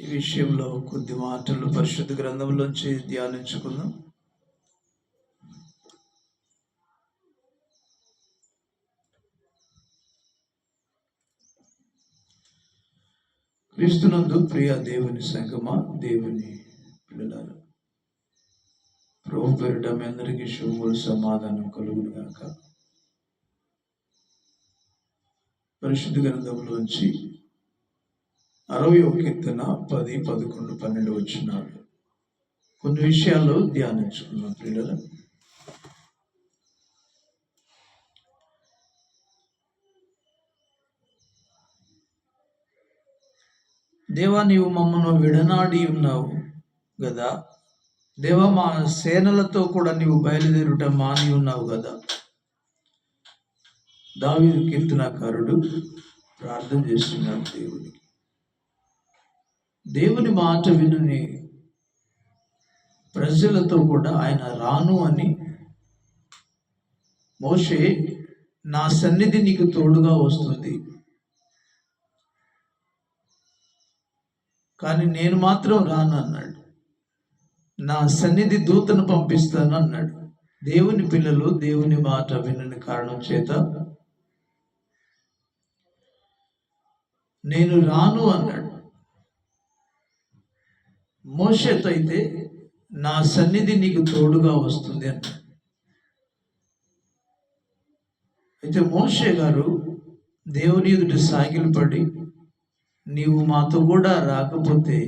ఈ విషయంలో కొద్ది మాటలు పరిశుద్ధ గ్రంథంలోంచి ధ్యానించుకుందాం. క్రీస్తునందు ప్రియ దేవుని సంగమా దేవుని పిల్లలారు ప్రభు పేరిట మీ అందరికీ శుభములు సమాధానం కలుగునుగాక పరిశుద్ధ గ్రంథంలోంచి అరవై ఒక కీర్తన పది పదకొండు పన్నెండు వచ్చినాడు కొన్ని విషయాల్లో ధ్యానించుకున్నాం పిల్లలు దేవా నీవు మమ్మను విడనాడి ఉన్నావు కదా దేవా మా సేనలతో కూడా నీవు బయలుదేరుట మాని ఉన్నావు కదా దావి కీర్తనాకారుడు ప్రార్థన చేస్తున్నాడు దేవుడికి దేవుని మాట వినుని ప్రజలతో కూడా ఆయన రాను అని మోషే నా సన్నిధి నీకు తోడుగా వస్తుంది. కానీ నేను మాత్రం రాను అన్నాడు. నా సన్నిధి దూతను పంపిస్తాను అన్నాడు. దేవుని పిల్లలు దేవుని మాట వినని కారణం చేత నేను రాను అన్నాడు. మోషతో అయితే నా సన్నిధి నీకు తోడుగా వస్తుంది అంట. అయితే మోషే గారు దేవుని ఎదుటి సాగిలు పడి నీవు మాతో కూడా రాకపోతే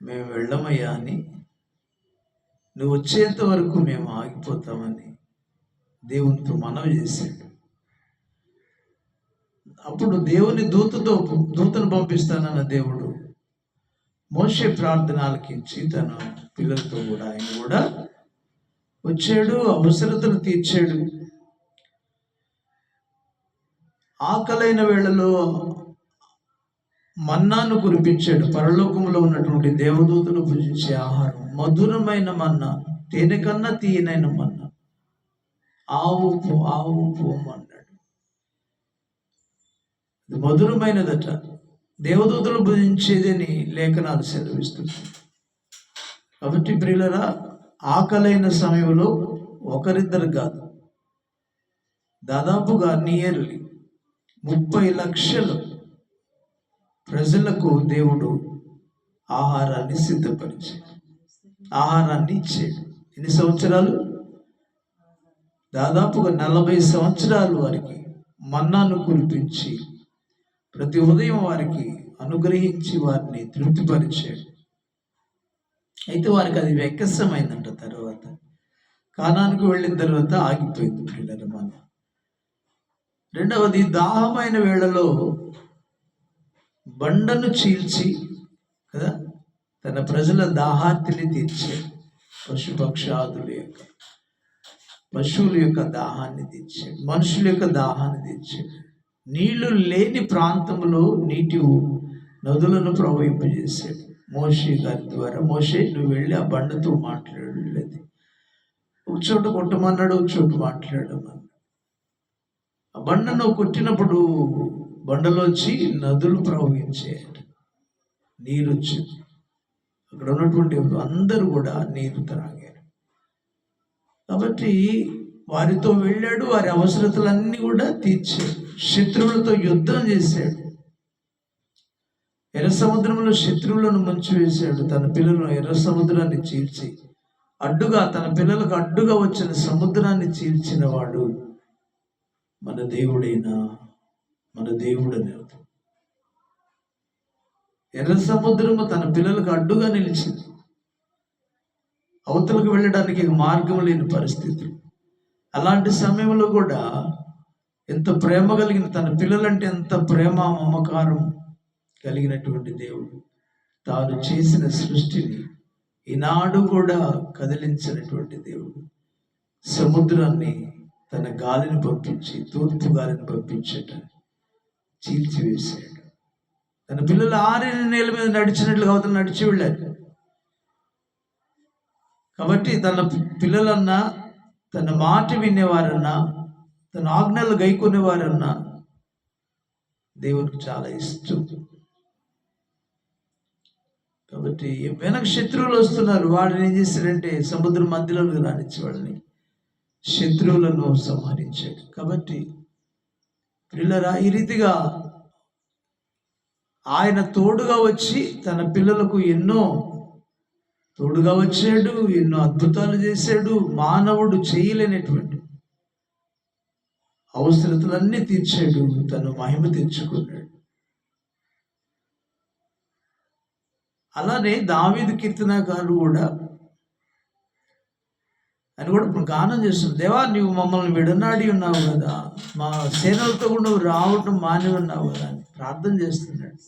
మేము వెళ్ళమయ్యా అని నువ్వు వచ్చేంత వరకు మేము ఆగిపోతామని దేవునితో మనవి చేశాడు. అప్పుడు దేవుని దూతతో దూతను పంపిస్తానన్న దేవుడు మోసే ప్రార్థన ఆలకించి తన పిల్లలతో కూడా ఆయన కూడా వచ్చాడు అవసరతలు తీర్చాడు. ఆకలైన వేళలో మన్నాను కురిపించాడు. పరలోకంలో ఉన్నటువంటి దేవదూతలు పూజించే ఆహారం మధురమైన మన్నా తేనె కన్నా తీయనైన మన్నా. ఆవు పో ఆవు అన్నాడు. మధురమైనదట. దేవదూతలు భుజించేదని లేఖనాలు సెలవిస్తుంది. కాబట్టి ప్రియులరా ఆకలైన సమయంలో ఒకరిద్దరు కాదు దాదాపుగా నియర్లీ ముప్పై లక్షలు ప్రజలకు దేవుడు ఆహారాన్ని సిద్ధపరిచాడు ఆహారాన్ని ఇచ్చాడు. ఎన్ని సంవత్సరాలు? దాదాపుగా నలభై సంవత్సరాలు వారికి మన్నాను కురిపించి ప్రతి ఉదయం వారికి అనుగ్రహించి వారిని తృప్తిపరిచాడు. అయితే వారికి అది వెక్కసమైందంట తర్వాత. కానానికి వెళ్ళిన తర్వాత ఆగిపోయింది పిల్లల మన. రెండవది దాహమైన వేళలో బండను చీల్చి కదా తన ప్రజల దాహార్తిని తీర్చే పశుపక్షాదుల యొక్క పశువుల యొక్క దాహాన్ని తీర్చాడు మనుషుల యొక్క దాహాన్ని తీర్చాడు నీళ్ళు లేని ప్రాంతంలో నీటి నదులను ప్రవహింపజేశాడు. మోషే గారి ద్వారా మోషే నువ్వు వెళ్ళి ఆ బండతో మాట్లాడలేదు. ఒక చోట కొట్టమన్నాడు ఒక చోట మాట్లాడమన్నాడు. ఆ బండను కొట్టినప్పుడు బండలోంచి నదులు ప్రవహించాడు నీరు వచ్చింది. అక్కడ ఉన్నటువంటి అందరూ కూడా నీరు త్రాగారు. కాబట్టి వారితో వెళ్ళాడు వారి అవసరతలన్నీ కూడా తీర్చాడు. శత్రువులతో యుద్ధం చేశాడు. ఎర్ర సముద్రంలో శత్రువులను ముంచి వేశాడు తన పిల్లలను ఎర్ర సముద్రాన్ని చీల్చి అడ్డుగా తన పిల్లలకు అడ్డుగా వచ్చిన సముద్రాన్ని చీల్చిన వాడు మన దేవుడైన మన దేవుడు అర్థం. ఎర్ర సముద్రము తన పిల్లలకు అడ్డుగా నిలిచింది. అవతలకు వెళ్ళడానికి మార్గం లేని పరిస్థితులు. అలాంటి సమయంలో కూడా ఎంత ప్రేమ కలిగిన తన పిల్లలంటే ఎంత ప్రేమ మమకారం కలిగినటువంటి దేవుడు. తాను చేసిన సృష్టిని ఈనాడు కూడా కదిలించినటువంటి దేవుడు. సముద్రాన్ని తన గాలిని పంపించి తూర్పు గాలిని పంపించట చీల్చివేశాడు తన పిల్లలు ఆరిన నేల మీద నడిచినట్లుగా అవతల నడిచి వెళ్ళారు కాబట్టి తన పిల్లలన్నా తన మాట వినేవారన్నా తన ఆజ్ఞలు గైకొనేవారన్నా దేవునికి చాలా ఇష్టం. కాబట్టి వెనక శత్రువులు వస్తున్నారు వాడిని ఏం చేశాడంటే సముద్రం మధ్యలోకి రానిచ్చి వాళ్ళని శత్రువులను సంహరించాడు. కాబట్టి పిల్లరా ఈ రీతిగా ఆయన తోడుగా వచ్చి తన పిల్లలకు ఎన్నో తోడుగా వచ్చాడు ఎన్నో అద్భుతాలు చేశాడు మానవుడు చేయలేనటువంటి అవసరతలన్నీ తీర్చేడు తను మహిమ తెచ్చుకున్నాడు. అలానే దావీదు కీర్తనకారులు కూడా అని కూడా ఇప్పుడు గానం చేస్తుంది దేవా నువ్వు మమ్మల్ని విడనాడి ఉన్నావు కదా మా సేనలతో కూడా నువ్వు రావటం మాని ఉన్నావు కదా అని ప్రార్థన చేస్తున్నాడు.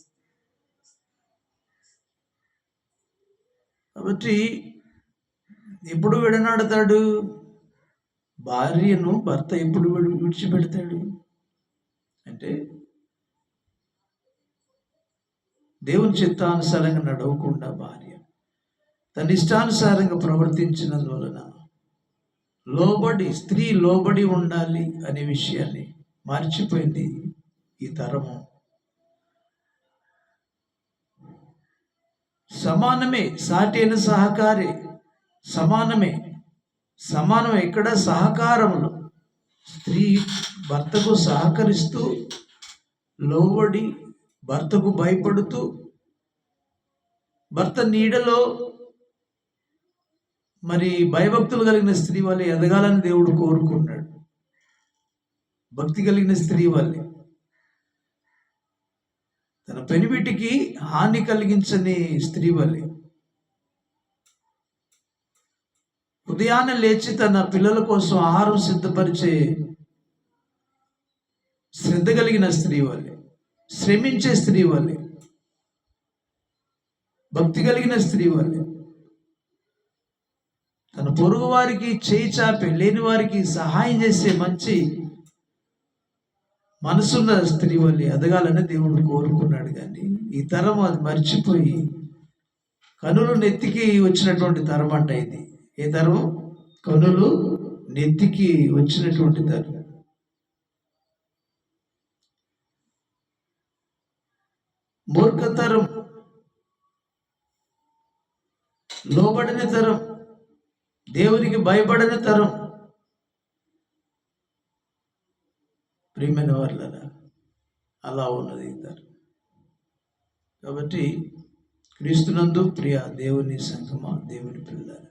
కాబట్టి ఎప్పుడు విడనాడతాడు? భార్యను భర్త ఎప్పుడు విడిచిపెడతాడు? అంటే దేవుని చిత్తానుసారంగా నడవకుండా భార్య. తన ఇష్టానుసారంగా ప్రవర్తించినందువలన లోబడి స్త్రీ లోబడి ఉండాలి అనే విషయాన్ని మర్చిపోయింది ఈ తరము. సమానమే సాటైన సహకారే సహకారి సమానమే. సమానం ఎక్కడ? సహకారంలో స్త్రీ భర్తకు సహకరిస్తూ లోబడి భర్తకు భయపడుతూ భర్త నీడలో మరి భయభక్తులు కలిగిన స్త్రీ వల్లే ఎదగాలని దేవుడు కోరుకున్నాడు. భక్తి కలిగిన స్త్రీ వల్లే తన పెనిబిటికి హాని కలిగించని స్త్రీ వల్లే ఉదయాన్నే లేచి తన పిల్లల కోసం ఆహారం సిద్ధపరిచే శ్రద్ధ కలిగిన స్త్రీ వాళ్ళే. శ్రమించే స్త్రీ వాళ్ళే. భక్తి కలిగిన స్త్రీ వాళ్ళే. తన పొరుగు వారికి చేయి చాపి లేని వారికి సహాయం చేసే మంచి మనసున్న స్త్రీ వల్లి ఎదగాలని దేవుడు కోరుకున్నాడు కానీ ఈ తరం అది మర్చిపోయి కనులు నెత్తికి వచ్చినటువంటి తరం అంట ఇది. ఏ తరం కనులు నెత్తికి వచ్చినటువంటి తరం మూర్ఖతరం. లోబడిన తరం. దేవునికి భయపడని తరం. ప్రియమైన వాళ్ళ అలా ఉన్నది తరం. కాబట్టి క్రీస్తునందు ప్రియ దేవుని సంగమా దేవుని పిల్లలు